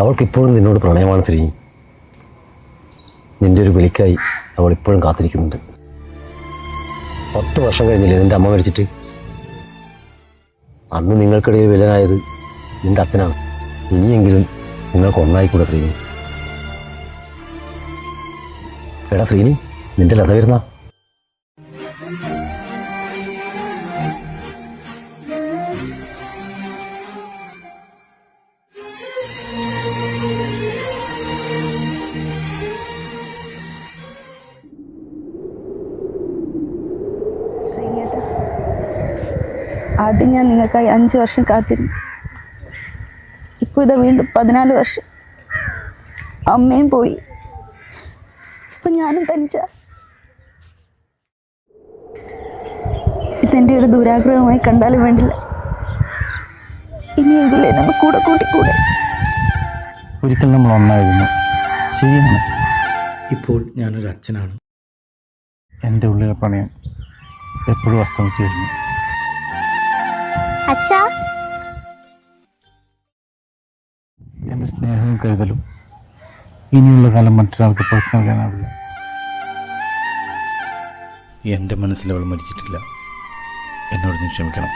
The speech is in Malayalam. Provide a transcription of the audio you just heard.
അവൾക്കിപ്പോഴും നിന്നോട് പ്രണയമാണ് ശ്രീ. നിന്റെ ഒരു വിളിക്കായി അവൾ ഇപ്പോഴും കാത്തിരിക്കുന്നുണ്ട്. പത്ത് വർഷം കഴിഞ്ഞില്ലേ നിന്റെ അമ്മ മരിച്ചിട്ട്? അന്ന് നിങ്ങൾക്കിടയിൽ വിലനായത് നിന്റെ അച്ഛനാണ്. ഇനിയെങ്കിലും നിങ്ങൾക്ക് ഒന്നായിക്കൂടെ ശ്രീനി എടാ ശ്രീനി നിന്റെ ലത വരുന്ന? ആദ്യം ഞാൻ നിങ്ങൾക്കായി അഞ്ച് വർഷം കാത്തിരുന്നു. ഇപ്പോൾ ഇതാ വീണ്ടും പതിനാല് വർഷം. അമ്മയും പോയി. ഇപ്പം ഞാനും തനിച്ച. ഇതെന്റെ ഒരു ദുരാഗ്രഹമായി കണ്ടാലും വേണ്ടില്ല. ഇനിയെങ്കിലും ഇതിലേ നമ്മൾ കൂടെ കൂട്ടിക്കൂടെ? ഒരിക്കൽ നമ്മൾ ഒന്നായിരുന്നു. ശരിയാണ്. ഇപ്പോൾ ഞാനൊരു അച്ഛനാണ് എന്റെ ഉള്ളിലെ പ്രണയം. എപ്പോഴും അസ്തമിച്ചു കഴിഞ്ഞു അച്ഛാ. എന്റെ സ്നേഹവും കരുതലും ഇനിയുള്ള കാലം മറ്റൊരാൾക്ക് പുറത്തു നൽകാനാവില്ല. എന്റെ മനസ്സിൽ അവൾ മരിച്ചിട്ടില്ല. എന്നോട് നീ ക്ഷമിക്കണം.